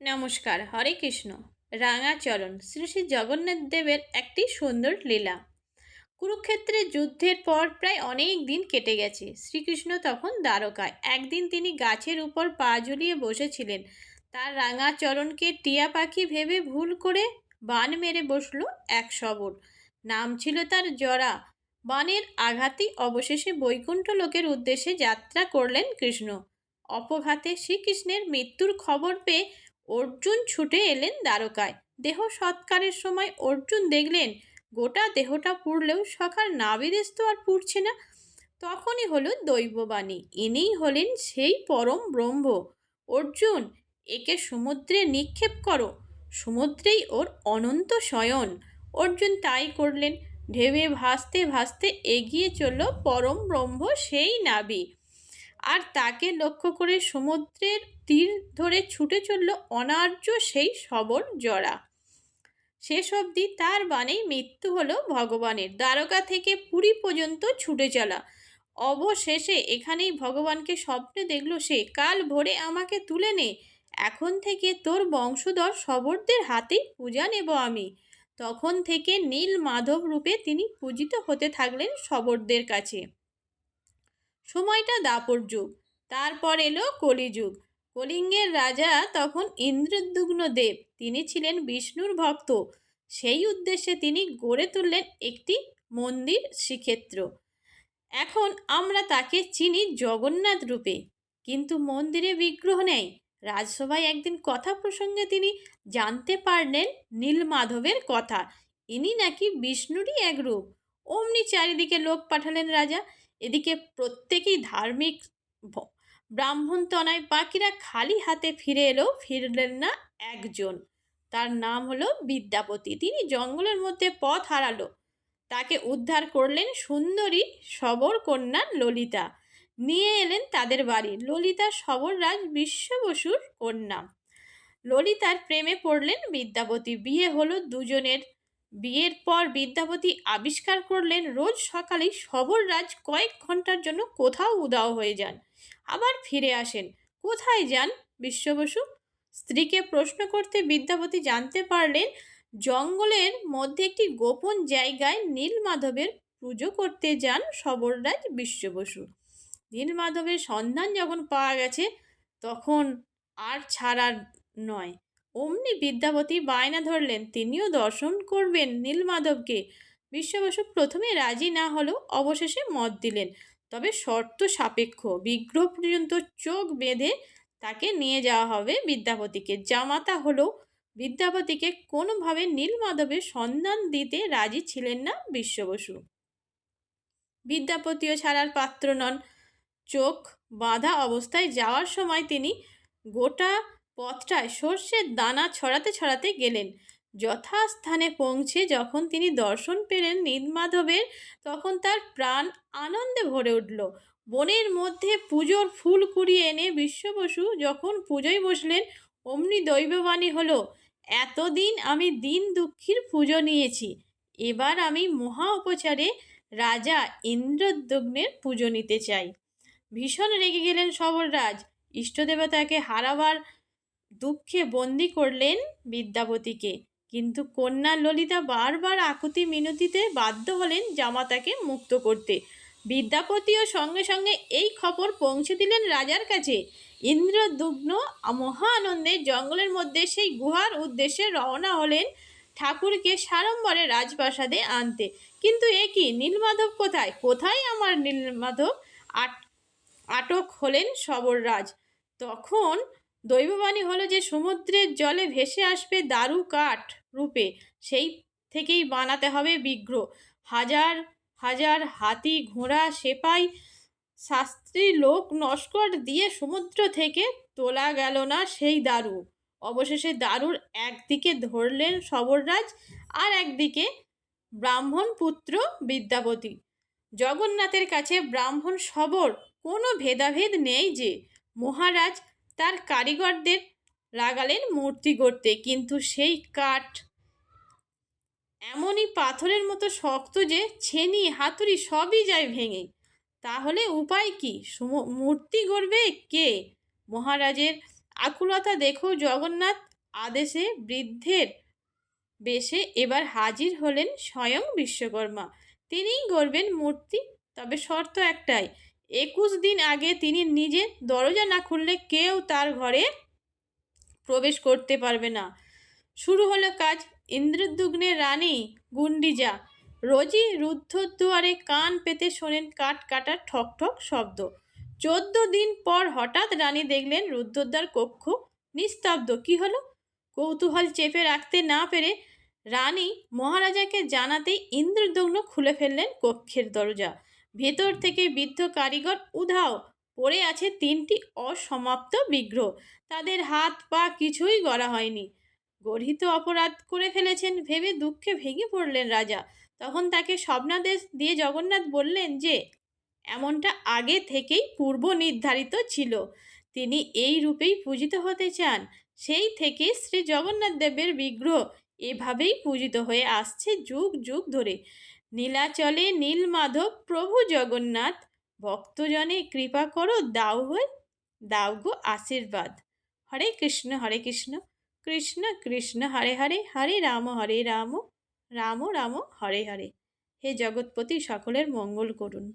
নমস্কার, হরে কৃষ্ণ। রাঙাচরণ, শ্রী শ্রী জগন্নাথ দেবের একটি সুন্দর লীলা। কুরুক্ষেত্রের যুদ্ধের পর প্রায় অনেক দিন কেটে গেছে। শ্রীকৃষ্ণ তখন দ্বারকায়। একদিন তিনি গাছের উপর পা ঝুলিয়ে বসেছিলেন। তার রাঙাচরণকে টিয়া পাখি ভেবে ভুল করে বান মেরে বসল এক শবর। নাম ছিল তার জরা। বানের আঘাতেই অবশেষে বৈকুণ্ঠ লোকের উদ্দেশ্যে যাত্রা করলেন কৃষ্ণ। অপঘাতে শ্রীকৃষ্ণের মৃত্যুর খবর পেয়ে অর্জুন ছুটে এলেন দ্বারকায়। দেহ সৎকারের সময় অর্জুন দেখলেন, গোটা দেহটা পুড়লেও সখার নাবিদেশ তো আর পুড়ছে না। তখনই হলো দৈববাণী। ইনিই হলেন সেই পরম ব্রহ্ম। অর্জুন, একে সমুদ্রে নিক্ষেপ করো। সমুদ্রেই ওর অনন্ত শয়ন। অর্জুন তাই করলেন। ঢেবে ভাসতে ভাসতে এগিয়ে চলল পরম ব্রহ্ম সেই নাবি। আর তাকে লক্ষ্য করে সমুদ্রের তীর ধরে ছুটে চলল অনার্য সেই সবর জরা। শেষ অবধি তার বাণেই মৃত্যু হলো ভগবানের। দ্বারকা থেকে পুরী পর্যন্ত ছুটে চলা। অবশেষে এখানেই ভগবানকে স্বপ্নে দেখল সে, কাল ভোরে আমাকে তুলে নে। এখন থেকে তোর বংশধর শবরদের হাতেই পূজা নেব আমি। তখন থেকে নীল মাধব রূপে তিনি পূজিত হতে থাকলেন শবরদের কাছে। সময়টা দাপর যুগ। তারপর এলো কলিযুগ কলিঙ্গের রাজা তখন ইন্দ্রদুগ্ন দেব। তিনি ছিলেন বিষ্ণুর ভক্ত। সেই উদ্দেশ্যে তিনি গড়ে তুললেন একটি মন্দির শ্রীক্ষেত্র। এখন আমরা তাকে চিনি জগন্নাথ রূপে। কিন্তু মন্দিরে বিগ্রহ নেই। রাজসভায় একদিন কথা প্রসঙ্গে তিনি জানতে পারলেন নীলমাধবের কথা। ইনি নাকি বিষ্ণুরই এক রূপ। অমনি চারিদিকে লোক পাঠালেন রাজা। এদিকে প্রত্যেকেই ধার্মিক ব্রাহ্মণ তনায় বাকিরা খালি হাতে ফিরে এলো, ফিরলেন না একজন। তার নাম হলো বিদ্যাপতি। তিনি জঙ্গলের মধ্যে পথ হারালো। তাকে উদ্ধার করলেন সুন্দরী সবর কন্যা ললিতা। নিয়ে এলেন তাদের বাড়ি। ললিতা সবররাজ বিশ্ব বসুর কন্যা। ললিতার প্রেমে পড়লেন বিদ্যাপতি। বিয়ে হলো দুজনের বিয়ের পর বিদ্যাপতি আবিষ্কার করলেন, রোজ সকালেই সবররাজ কয়েক ঘণ্টার জন্য কোথাও উদাও হয়ে যান। আবার ফিরে আসেন। কোথায় যান বিশ্ববসু? স্ত্রীকে প্রশ্ন করতে বিদ্যাপতি জানতে পারলেন, জঙ্গলের মধ্যে একটি গোপন জায়গায় নীলমাধবের পুজো করতে যান সবররাজ বিশ্ববসু। নীলমাধবের সন্ধান যখন পাওয়া গেছে, তখন আর ছাড়ার নয়। অমনি বিদ্যাপতি বায়না ধরলেন, তিনিও দর্শন করবেন নীলমাধবকে? বিশ্ববসু প্রথমে রাজি না হলেও অবশেষে মত দিলেন। তবে শর্ত সাপেক্ষ, বিগ্রহ পর্যন্ত চোখ বেঁধে তাকে নিয়ে যাওয়া হবে বিদ্যাপতিকে। জামাতা হলেও বিদ্যাপতিকে কোনোভাবে নীলমাধবের সন্ধান দিতে রাজি ছিলেন না বিশ্ববসু। বিদ্যাপতিও ছাড়ার পাত্র নন। চোখ বাঁধা অবস্থায় যাওয়ার সময় তিনি গোটা পথটায় সর্ষের দানা ছড়াতে ছড়াতে গেলেন। যথাস্থানে পৌঁছে যখন তিনি দর্শন পেলেন নীলমাধবের তখন তার প্রাণ আনন্দে ভরে উঠল। বনের মধ্যে পুজোর ফুল কুড়িয়ে এনে বিশ্ববসু যখন পুজোয় বসলেন, অমনি দৈববাণী হলো, এতদিন আমি দিন দুঃখীর পুজো নিয়েছি, এবার আমি মহা উপচারে রাজা ইন্দ্রদগ্নের পুজো নিতে চাই। ভীষণ রেগে গেলেন সবররাজ। ইষ্টদেবতাকে হারাবার দুঃখে বন্দি করলেন বিদ্যাপতিকে কিন্তু কন্যা ললিতা বারবার আকুতি মিনতিতে বাধ্য হলেন জামাতাকে মুক্ত করতে। বিদ্যাপতিও সঙ্গে সঙ্গে এই খবর পৌঁছে দিলেন রাজার কাছে। ইন্দ্রদুগ্ন মহানন্দে জঙ্গলের মধ্যে সেই গুহার উদ্দেশ্যে রওনা হলেন ঠাকুরকে সাড়ম্বরে রাজপ্রাসাদে আনতে। কিন্তু এ কি? নীলমাধব কোথায়? কোথায় আমার নীলমাধব? আট, আটক হলেন সবররাজ। তখন দৈববাণী হলো যে সমুদ্রের জলে ভেসে আসবে দারু কাঠ রূপে, সেই থেকেই বানাতে হবে বিগ্রহ। হাজার হাজার হাতি ঘোড়া সেপাই শাস্ত্রী লোক নস্কর দিয়ে সমুদ্র থেকে তোলা গেল না সেই দারু। অবশেষে দারুর একদিকে ধরলেন সবররাজ আর একদিকে ব্রাহ্মণ পুত্র বিদ্যাপতি। জগন্নাথের কাছে ব্রাহ্মণ সবর কোনো ভেদাভেদ নেই যে, মহারাজ তার কারিগরদের লাগালেন মূর্তি গড়তে। কিন্তু সেই কাঠ এমনই পাথরের মতো শক্ত যে ছেনি, হাতুড়ি সবই যায় ভেঙে। তাহলে উপায় কি? মূর্তি গড়বে কে? মহারাজের আকুলতা দেখো জগন্নাথ আদেশে বৃদ্ধের বেশে এবার হাজির হলেন স্বয়ং বিশ্বকর্মা। তিনিই গড়বেন মূর্তি, তবে শর্ত একটাই একুশ দিন আগে তিনি নিজে দরজা না খুললে কেউ তার ঘরে প্রবেশ করতে পারবে না। শুরু হলো কাজ। ইন্দ্রদুগ্নের রানী গুন্ডিজা রোজই রুদ্ধদ্বারে কান পেতে শোনেন কাঠ কাটার ঠক ঠক শব্দ। চোদ্দ দিন পর হঠাৎ রানী দেখলেন রুদ্ধদ্বার কক্ষ নিস্তব্ধ। কি হলো? কৌতূহল চেপে রাখতে না পেরে রানী মহারাজাকে জানাতেই ইন্দ্রদগ্ন খুলে ফেললেন কক্ষের দরজা। ভেতর থেকে বৃদ্ধ কারিগর উধাও পড়ে আছে তিনটি অসমাপ্ত বিগ্রহ। তাদের হাত পা কিছুই গড়া হয়নি। গর্হিত অপরাধ করে ফেলেছেন ভেবে দুঃখে ভেঙে পড়লেন রাজা। তখন তাকে স্বপ্নাদেশ দিয়ে জগন্নাথ বললেন যে, এমনটা আগে থেকেই পূর্ব নির্ধারিত ছিল। তিনি এই রূপেই পূজিত হতে চান। সেই থেকে শ্রী জগন্নাথ দেবের বিগ্রহ এভাবেই পূজিত হয়ে আসছে যুগ যুগ ধরে। নীলাচলে নীলমাধব, প্রভু জগন্নাথ, ভক্তজনে কৃপা করো, দাও হয়ে, দাও গো আশীর্বাদ। হরে কৃষ্ণ হরে কৃষ্ণ কৃষ্ণ কৃষ্ণ, হরে হরে হরে রাম হরে রাম রাম রাম, হরে হরে। হে জগৎপতি, সকলের মঙ্গল করুন।